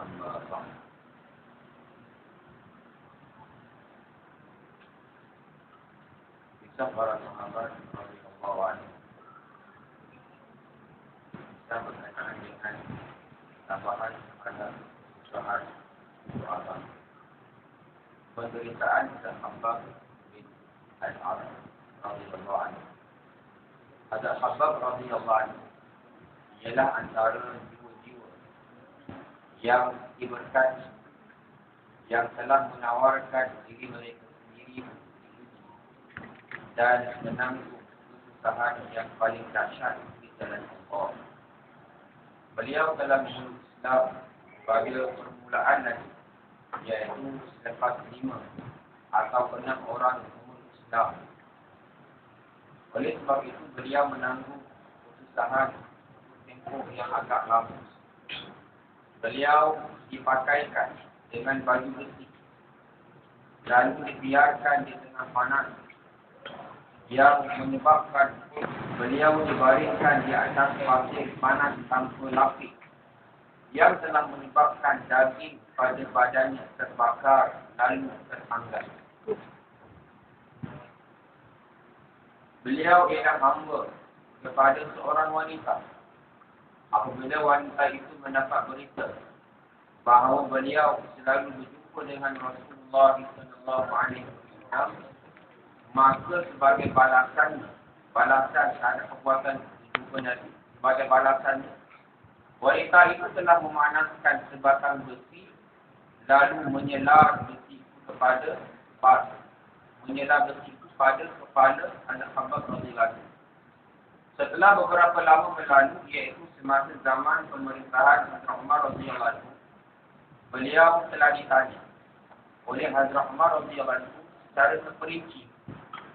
أما بعد استغفر الصحابة رضي الله عنهم استغفر الصحابة رضي الله عنهم استغفر الصحابة penderitaan dan hambab bin Al-Arab radhiyallahu anhu. Ada hambab radhiyallahu anhu ialah antara jiwa-jiwa yang diberkati yang telah menawarkan diri mereka sendiri dan menanggung kesusahan yang paling dahsyat di jalan Allah. Beliau telah memeluk Islam pada permulaan lagi, iaitu selepas lima atau enam orang memeluk Islam. Oleh sebab itu, beliau menanggung kesusahan tempoh yang agak lama. Beliau dipakaikan dengan baju besi. Lalu dibiarkan di tengah panas yang menyebabkan beliau dibaringkan di atas pasir panas tanpa lapis yang telah menyebabkan daging pada badannya terbakar lalu terpanggang. Beliau ialah hamba kepada seorang wanita. Apabila wanita itu mendapat berita bahawa beliau selalu berjumpa dengan Rasulullah wasallam maka sebagai balasan balasan terhadap perbuatan jumpa Nabi. Sebagai balasan wanita itu telah memanaskan sebatang besi lalu menyelar besi kepada kepala menyelar besi itu pada kepala anak hamba radhiyallahu setelah beberapa lama berlalu iaitu semasa zaman pemerintahan Hazrat Umar radhiyallahu beliau telah ditanya oleh Hazrat Umar radhiyallahu secara terperinci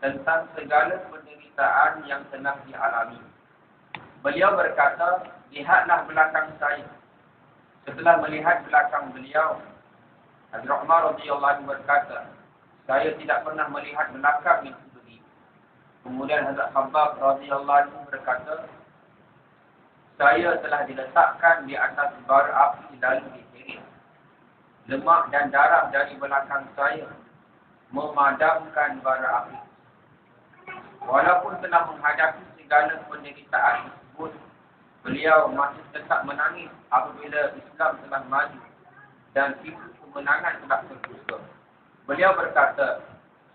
tentang segala penderitaan yang telah dialami. Beliau berkata, lihatlah belakang saya. Setelah melihat belakang beliau, Hazrat Umar radhiyallahu berkata, saya tidak pernah melihat belakang itu. Kemudian Hazrat Khabbab radhiyallahu berkata, saya telah diletakkan di atas bara api lalu diseret lemak dan darah dari belakang saya memadamkan bara api. Walaupun telah menghadapi segala penderitaan tersebut, beliau masih tetap menangis apabila Islam telah maju dan pintu kemenangan telah terbuka. Beliau berkata,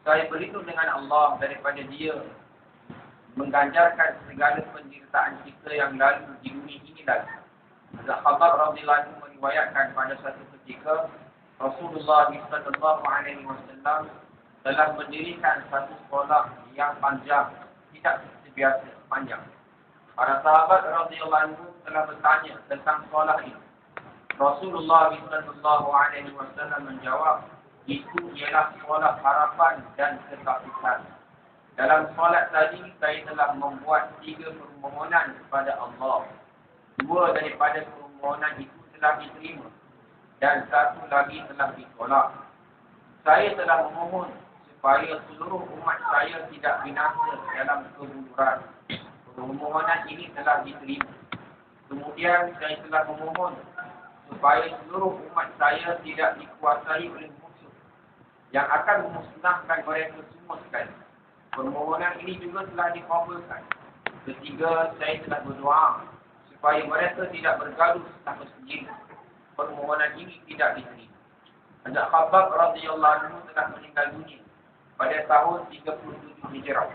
saya berlindung dengan Allah daripada dia mengganjarkan segala penderitaan kita yang lalu di dunia ini lagi. Zahabat radhiyallahu meriwayatkan pada satu ketika Rasulullah wasallam telah mendirikan satu sekolah yang panjang, tidak biasa panjang. Para sahabat radhiyallahu anhu telah bertanya tentang sekolah ini. Rasulullah wasallam menjawab, itu ialah sekolah harapan dan ketakutan. Dalam solat tadi, saya telah membuat tiga permohonan kepada Allah. Dua daripada permohonan itu telah diterima dan satu lagi telah ditolak. Saya telah memohon supaya seluruh umat saya tidak binasa dalam kebuduran. Permohonan ini telah diterima. Kemudian saya telah memohon supaya seluruh umat saya tidak dikuasai oleh musuh yang akan memusnahkan mereka semua sekali. Permohonan ini juga telah dikabulkan. Ketiga, saya telah berdoa supaya mereka tidak bergaduh tanpa sendiri permohonan ini tidak diterima. Hazrat Khabbab radhiyallahu anhu telah meninggal dunia pada tahun 37 Hijrah.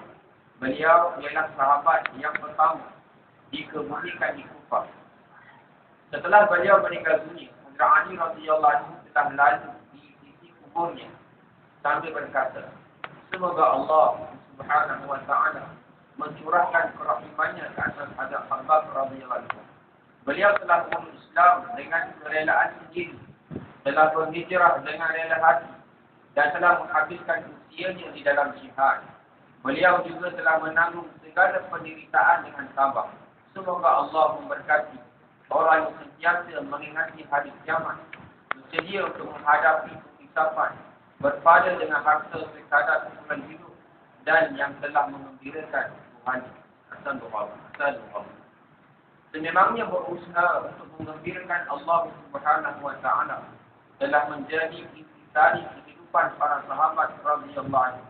Beliau ialah sahabat yang pertama dikebumikan di Kufah. Setelah beliau meninggal dunia, Hazrat Ali radhiyallahu anhu telah lalu di sisi kuburnya sambil berkata, Semoga Allah subhanahu wa ta'ala mencurahkan kerahimannya ke atas Khabbab radhiyallahu anhu. Beliau telah memeluk Islam dengan kerelaan sendiri, telah berhijrah dengan rela hati dan telah menghabiskan usianya di dalam jihad. Beliau juga telah menanggung segala penderitaan dengan sabar. Semoga Allah memberkati orang yang sentiasa mengingati hari kiamat, bersedia untuk menghadapi kehisapan, berpada dengan harta sekadar kemuliaan hidup dan yang telah mengembirakan Tuhan. Assalamualaikum warahmatullahi Sememangnya berusaha untuk mengembirakan Allah Subhanahu wa taala telah menjadi intisari kehidupan para sahabat anhu.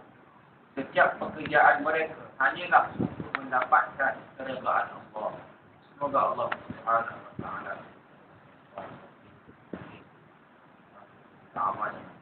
setiap pekerjaan mereka hanyalah untuk mendapatkan keredaan Allah. Semoga Allah Subhanahu wa taala. Amin.